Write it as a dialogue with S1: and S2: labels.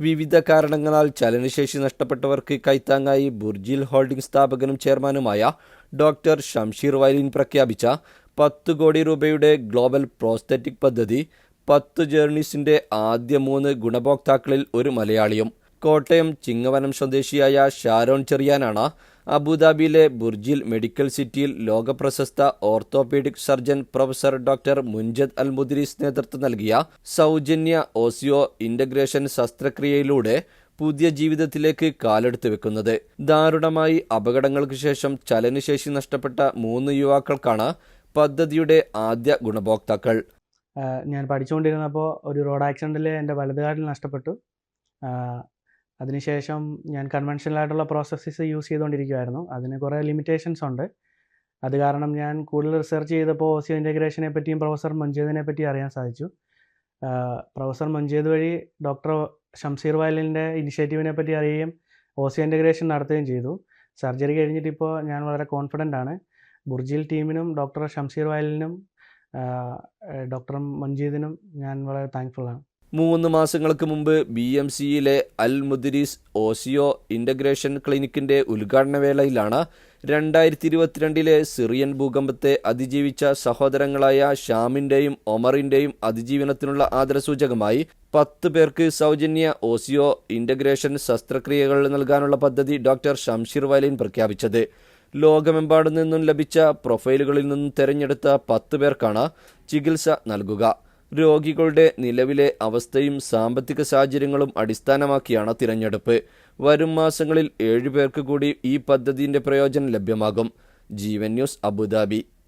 S1: വിവിധ കാരണങ്ങളാൽ ചലനശേഷി നഷ്ടപ്പെട്ടവർക്ക് കൈത്താങ്ങായി ബുർജിൽ ഹോൾഡിംഗ് സ്ഥാപകനും ചെയർമാനുമായ ഡോക്ടർ ഷംഷീർ വൈലിൻ പ്രഖ്യാപിച്ച പത്ത് കോടി രൂപയുടെ ഗ്ലോബൽ പ്രോസ്തറ്റിക് പദ്ധതി പത്ത് ജേർണീസിന്റെ ആദ്യ മൂന്ന് ഗുണഭോക്താക്കളിൽ ഒരു മലയാളിയും. കോട്ടയം ചിങ്ങവനം സ്വദേശിയായ ഷാരോൺ ചെറിയാനാണ് അബുദാബിയിലെ ബുർജിൽ മെഡിക്കൽ സിറ്റിയിൽ ലോകപ്രശസ്ത orthopedic surgeon professor doctor Munjed Al Muderis നേതൃത്വം നൽകിയ സൗജന്യ ഓസിയോ ഇന്റഗ്രേഷൻ ശസ്ത്രക്രിയയിലൂടെ പുതിയ ജീവിതത്തിലേക്ക് കാലെടുത്ത് വെക്കുന്നത്. ദാരുണമായി അപകടങ്ങൾക്ക് ശേഷം ചലനശേഷി നഷ്ടപ്പെട്ട മൂന്ന് യുവാക്കൾക്കാണ് പദ്ധതിയുടെ ആദ്യ ഗുണഭോക്താക്കൾ.
S2: ഞാൻ പഠിച്ചുകൊണ്ടിരുന്നപ്പോൾ ഒരു റോഡ് ആക്സിഡന്റിൽ എന്റെ വലതുകാലിൽ നഷ്ടപ്പെട്ടു. അതിനുശേഷം ഞാൻ കൺവെൻഷണൽ ആയിട്ടുള്ള പ്രോസസ്സസ് യൂസ് ചെയ്തുകൊണ്ടിരിക്കുമായിരുന്നു അതിന് കുറേ ലിമിറ്റേഷൻസ് ഉണ്ട്. അത് കാരണം ഞാൻ കൂടുതൽ റിസർച്ച് ചെയ്തപ്പോൾ ഓസിയോ ഇന്റഗ്രേഷനെ പറ്റിയും പ്രൊഫസർ മഞ്ജീദിനെ പറ്റി അറിയാൻ സാധിച്ചു. പ്രൊഫസർ മഞ്ജീദ് വഴി ഡോക്ടർ ഷംസീർ വയലിന്റെ ഇനിഷ്യേറ്റീവിനെ പറ്റി അറിയുകയും ഓസിയോ ഇന്റഗ്രേഷൻ നടത്തുകയും ചെയ്തു. സർജറി കഴിഞ്ഞിട്ട് ഇപ്പോൾ ഞാൻ വളരെ കോൺഫിഡന്റ് ആണ്. ബുർജിൽ ടീമിനും ഡോക്ടർ ഷംസീർ വയലിനും ഡോക്ടർ മഞ്ജീദിനും ഞാൻ വളരെ താങ്ക്ഫുൾ ആണ്.
S1: മൂന്ന് മാസങ്ങൾക്ക് മുമ്പ് ബി എം സിയിലെ അൽ മുദ്രീസ് ഓസിയോ ഇന്റഗ്രേഷൻ ക്ലിനിക്കിന്റെ ഉദ്ഘാടന വേളയിലാണ് രണ്ടായിരത്തി ഇരുപത്തിരണ്ടിലെ സിറിയൻ ഭൂകമ്പത്തെ അതിജീവിച്ച സഹോദരങ്ങളായ ഷാമിന്റെയും ഒമറിന്റെയും അതിജീവനത്തിനുള്ള ആദരസൂചകമായി പത്ത് പേർക്ക് സൗജന്യ ഓസിയോ ഇന്റഗ്രേഷൻ ശസ്ത്രക്രിയകൾ നൽകാനുള്ള പദ്ധതി ഡോക്ടർ ഷംഷീർ വാലിൻ പ്രഖ്യാപിച്ചത്. ലോകമെമ്പാടും നിന്നും ലഭിച്ച പ്രൊഫൈലുകളിൽ നിന്നും തെരഞ്ഞെടുത്ത പത്ത് പേർക്കാണ് ചികിത്സ നൽകുക. രോഗികളുടെ നിലവിലെ അവസ്ഥയും സാമ്പത്തിക സാഹചര്യങ്ങളും അടിസ്ഥാനമാക്കിയാണ് തിരഞ്ഞെടുപ്പ്. വരും മാസങ്ങളിൽ ഏഴുപേർക്ക് കൂടി ഈ പദ്ധതിയുടെ പ്രയോജനം ലഭ്യമാകും. Jeevan news Abu Dhabi.